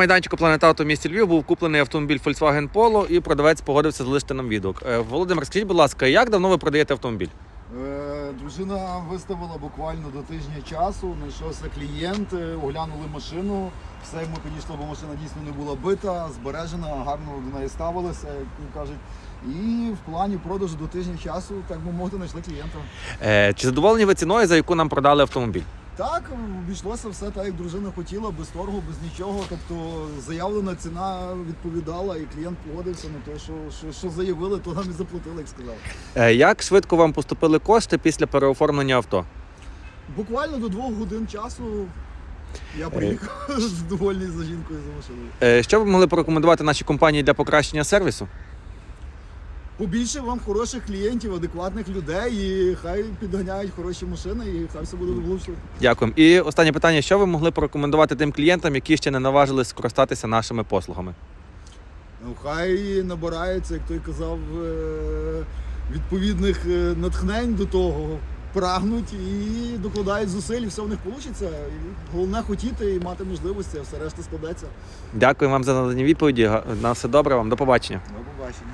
Майданчику Планета Авто в місті Львів був куплений автомобіль Volkswagen Polo і продавець погодився залишити нам відгук. Е, Володимир, скажіть, будь ласка, як давно ви продаєте автомобіль? Е, Дружина виставила буквально до тижня часу. Знайшовся клієнт, е, оглянули машину. Все йому підійшло, бо машина дійсно не була бита, збережена, гарно до неї ставилися, як кажуть. І в плані продажу до тижня часу, так би мовити, знайшли клієнта. Е, Чи задоволені ви ціною, за яку нам продали автомобіль? Так, обійшлося все так, як дружина хотіла, без торгу, без нічого. Тобто заявлена ціна відповідала, і клієнт погодився на те, що, що, що заявили, то нам і заплатили, як сказав. Е, Як швидко вам поступили кошти після переоформлення авто? Буквально до двох годин часу я приїхав довольний за жінкою за машиною. Е, Що ви могли порекомендувати нашій компанії для покращення сервісу? Побільше вам хороших клієнтів, адекватних людей, і хай підганяють хороші машини, і хай все буде влучно. Дякуємо. І останнє питання: що ви могли порекомендувати тим клієнтам, які ще не наважились скористатися нашими послугами? Ну, хай набирається, як той казав, е, відповідних е, натхнень до того, прагнуть і докладають зусиль, і все в них вийде. Головне хотіти і мати можливості, а все решта складеться. Дякую вам за надані відповіді. На все добре вам, до побачення. До побачення.